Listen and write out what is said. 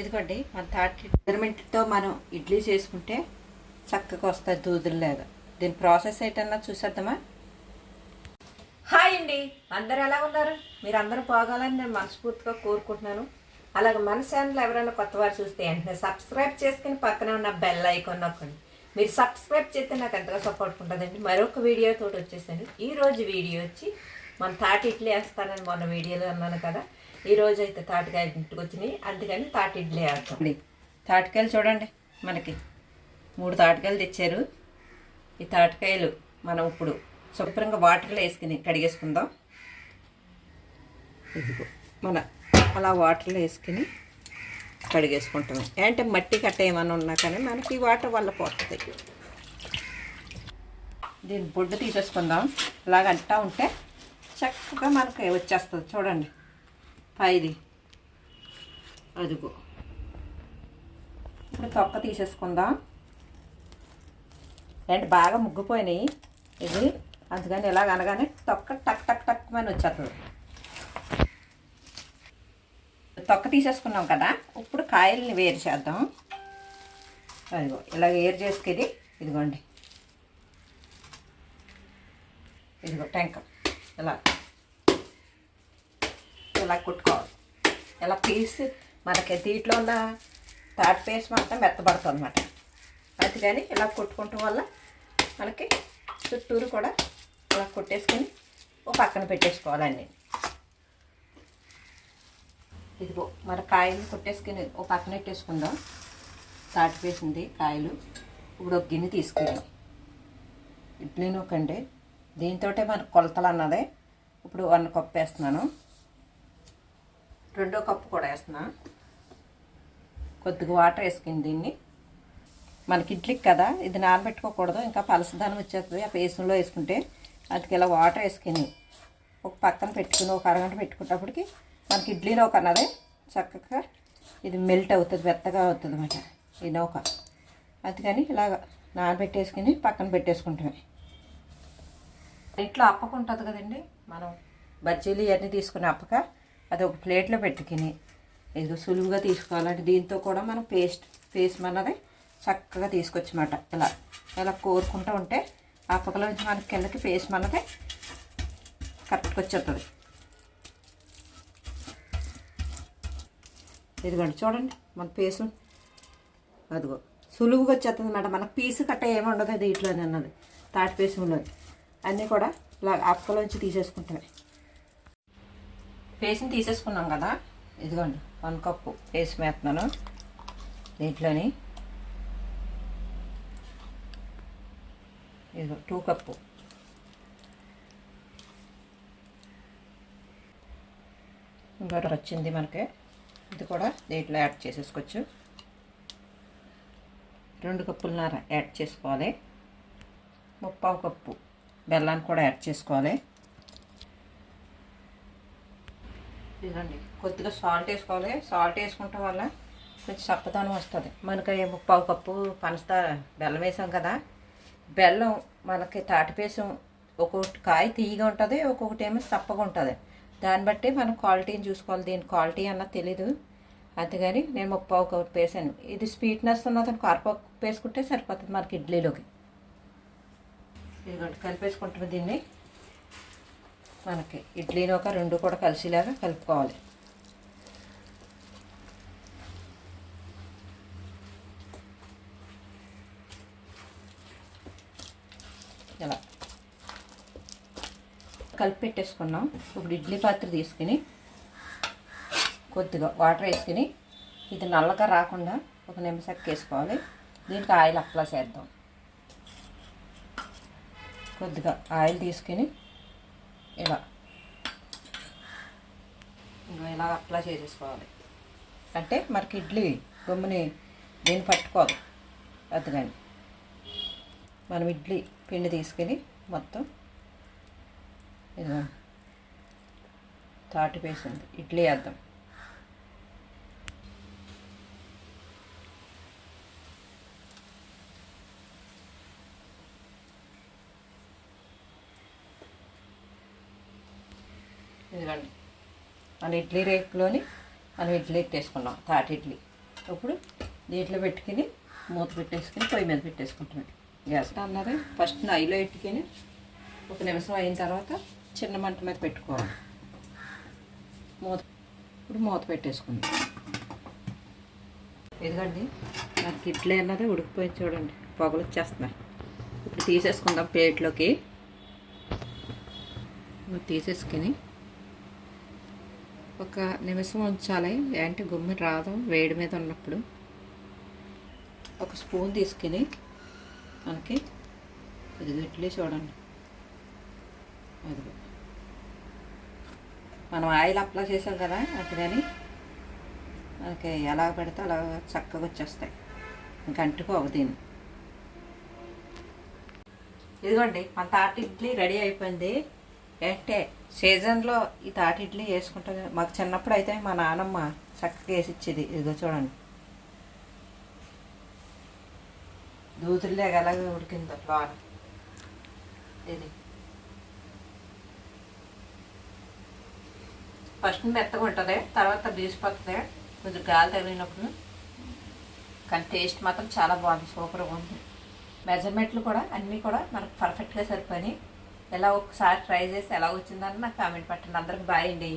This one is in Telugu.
ఇదిగోండి మన తాటి మెజర్మెంట్తో మనం ఇడ్లీ చేసుకుంటే చక్కగా వస్తాయి దూదుల్లాగా దీని ప్రాసెస్ ఏంటన్నా చూసేద్దామా? హాయ్ అండి. అందరు ఎలా ఉన్నారు? మీరు అందరూ పోగాలని నేను మనస్ఫూర్తిగా కోరుకుంటున్నాను. అలాగే మన ఛానల్ ఎవరైనా కొత్త వారు చూస్తే వెంటనే సబ్స్క్రైబ్ చేసుకుని పక్కనే ఉన్న బెల్ ఐకాన్ నొక్కండి. మీరు సబ్స్క్రైబ్ చేస్తే నాకు ఎంతగా సపోర్ట్ ఉంటుందండి. మరొక వీడియోతో వచ్చేసాను. ఈరోజు వీడియో వచ్చి మన తాటి ఇడ్లీ వేస్తానని మొన్న వీడియోలో అన్నాను కదా. ఈరోజు అయితే తాటికాయలు ఇంటికి వచ్చినాయి. అందుకని తాటి ఇడ్లీ వేస్తాం తాటికాయలు చూడండి మనకి. మూడు తాటికాయలు తెచ్చారు. ఈ తాటికాయలు మనం ఇప్పుడు శుభ్రంగా వాటర్లో వేసుకుని కడిగేసుకుందాం. ఇదిగో మన అలా వాటర్లో వేసుకుని కడిగేసుకుంటాం ఏంటంటే మట్టి కట్ట ఏమైనా ఉన్నా కానీ మనకి ఈ వాటర్ వల్ల పోతుంది. దీని బొడ్డు తీసేసుకుందాం. ఇలాగ అంటా ఉంటే చక్కగా మనకి వచ్చేస్తుంది. చూడండి. పైది. అదిగో. ఇప్పుడు తొక్క తీసేసుకుందాం. ఏంటి బాగా ముగ్గిపోయినాయి? ఇది అందుకని ఇలాగ అనగానే తొక్క టక్ టక్ టక్ అని వచ్చేస్తుంది. తొక్క తీసేసుకున్నాం కదా? ఇప్పుడు కాయల్ని వేరు చేద్దాం. అదిగో ఇలా వేరు చేసుకుని ఇదిగోండి. ఇదిగో టెంక. ఇలా. ఇలా కుట్టుకోవాలి? ఇలా పీస్ మనకి దీంట్లో ఉన్న తాటి పేస్ట్ మొత్తం మెత్తబడుతుంది అనమాట అందుకని ఇలా కొట్టుకోవటం వల్ల మనకి చుట్టూరు కూడా ఇలా కొట్టేసుకొని ఓ పక్కన పెట్టేసుకోవాలండి ఇదిగో మన కాయలు కొట్టేసుకుని ఓ పక్కన పెట్టేసుకుందాం. తాటి వేసింది కాయలు. ఇప్పుడు ఒక గిన్నె తీసుకుని ఇడ్లీ నూకండి దీంతో మన కొలతలు అన్నదే. ఇప్పుడు వన్ కప్పేస్తున్నాను రెండో కప్పు కూడా వేస్తున్నా. కొద్దిగా వాటర్ వేసుకుని దీన్ని. మనకి ఇడ్లీకి కదా ఇది నానబెట్టుకోకూడదు ఇంకా పలసదానం వచ్చేస్తుంది ఆ పేసంలో వేసుకుంటే అందుకే ఇలా వాటర్ వేసుకుని ఒక పక్కన పెట్టుకుని ఒక అరగంట పెట్టుకున్నప్పటికి మనకి ఇడ్లీ నౌక అన్నది చక్కగా ఇది మెల్ట్ అవుతుంది మెత్తగా అవుతుంది అన్నమాట. ఈ నౌక అందుకని ఇలాగ నానబెట్టేసుకుని పక్కన పెట్టేసుకుంటామే. ఇంట్లో అప్పక ఉంటుంది కదండి మనం బజ్జీలు ఇవన్నీ తీసుకుని అప్పక అది ఒక ప్లేట్లో పెట్టుకుని ఏదో సులువుగా తీసుకోవాలంటే దీంతో కూడా మనం పేస్ట్ పేస్ట్ అన్నది చక్కగా తీసుకొచ్చమాట. ఇలా ఇలా కోరుకుంటూ ఉంటే ఆ పక్కలో నుంచి మనకి కిందకి పేస్ట్ అన్నది కరెక్ట్గా వచ్చేస్తుంది ఇదిగోండి చూడండి మన పేసు అదిగో సులువుగా వచ్చేస్తుంది అనమాట మనకు పీసు కట్ట ఏమి ఉండదు దీంట్లో అన్నది తాటి పేసంలో అన్నీ కూడా ఇలా అప్పలోంచి తీసేసుకుంటాయి పేస్ట్ని తీసేసుకున్నాం కదా. ఇదిగోండి వన్ కప్పు పేస్ట్ వేస్తున్నాను. దీంట్లోని ఇదిగో టూ కప్పు. ఇంకోటి వచ్చింది మనకి. ఇది కూడా దీంట్లో యాడ్ చేసేసుకోవచ్చు. రెండు కప్పులన్నర యాడ్ చేసుకోవాలి. ముప్పావు కప్పు బెల్లాన్ని కూడా యాడ్ చేసుకోవాలి. ఇదండి. కొద్దిగా సాల్ట్ వేసుకోవాలి. సాల్ట్ వేసుకుంటాం వల్ల కొంచెం చప్పదనం వస్తుంది. మనకి ముప్పావు కప్పు పంచదార బెల్లం వేసాం కదా. బెల్లం మనకి తాటిపేసం ఒక్కొక్కటి కాయ తీయగా ఉంటుంది ఒక్కొక్కటి ఏమో చప్పగా ఉంటుంది. దాన్ని బట్టి మనం క్వాలిటీని చూసుకోవాలి. దీని క్వాలిటీ అన్నది తెలీదు. అందుకని నేను ముప్పావు కప్పు వేసాను. ఇది స్వీట్నెస్ ఉన్నతను కరపప్పు వేసుకుంటే సరిపోతుంది మనకి ఇడ్లీలోకి. ఇదిగోండి కలిపేసుకుంటాము దీన్ని. మనకి ఇడ్లీని ఒక రెండు కూడా కలిసిలాగా కలుపుకోవాలి. ఇలా కలిపి పెట్టేసుకున్నాం ఇప్పుడు ఇడ్లీ పాత్ర తీసుకుని కొద్దిగా వాటర్ వేసుకుని ఇది నల్లగా రాకుండా ఒక నిమిషం వేసుకోవాలి. దీనికి ఆయిల్ అప్లై చేద్దాం. కొద్దిగా ఆయిల్ తీసుకుని ఇలా ఇంకా ఇలా అప్లై చేసేసుకోవాలి? అంటే మనకి ఇడ్లీ గమ్ముని దీన్ని పట్టుకోదు. అది కానీ మనం ఇడ్లీ పిండి తీసుకుని మొత్తం ఇది తాటి వేసింది ఇడ్లీ వేద్దాం. ఇదిగండి. మన ఇడ్లీ రేకులోని మనం ఇడ్లీ ఎట్టేసుకున్నాం తాటి ఇడ్లీ. ఇప్పుడు దీంట్లో పెట్టుకుని మూత పెట్టేసుకుని పొయ్యి మీద పెట్టేసుకుంటాం గ్యాస్ అన్నది. ఫస్ట్ నైలో పెట్టుకుని ఒక నిమిషం అయిన తర్వాత చిన్న మంట మీద పెట్టుకోవాలి. మూత ఇప్పుడు మూత పెట్టేసుకుందాం. ఇదిగండి. నాకు ఇడ్లీ అన్నది ఉడికిపోయి చూడండి. పొగలు వచ్చేస్తున్నాయి. ఇప్పుడు తీసేసుకుందాం ప్లేట్లోకి. ఇప్పుడు తీసేసుకుని ఒక నిమిషం ఉంచాలి. అంటే గుమ్మి రాదు వేడి మీద ఉన్నప్పుడు. ఒక స్పూన్ తీసుకుని మనకి ఇది చూడండి. అది మనం ఆయిల్ అప్లై చేసాం కదా అటుగాని మనకి ఎలా పెడితే అలా చక్కగా వచ్చేస్తాయి. గంటకు ఒక దీన్ని. ఇదిగోండి మన తాటి ఇడ్లీ రెడీ అయిపోయింది. అంటే సీజన్లో ఈ తాటి ఇడ్లీ వేసుకుంటుంది మాకు చిన్నప్పుడు అయితే మా నానమ్మ చక్కగా వేసి ఇచ్చేది ఇదిగో చూడండి. దూతుల్లో ఎలాగ ఉడికింది లోన ఇది. ఫస్ట్ మెత్తగా ఉంటుంది తర్వాత బీసిపోతుంది కొంచెం గాలి తగిలినప్పుడు. కానీ టేస్ట్ మాత్రం చాలా బాగుంది సూపర్గా ఉంది. మెజర్మెంట్లు కూడా అన్నీ కూడా మనకు పర్ఫెక్ట్గా సరిపోయినాయి. ఎలా ఒకసారి ట్రై చేసి ఎలా వచ్చిందని నాకు కామెంట్ పెట్టండి. అందరికి బాయ్ అండి.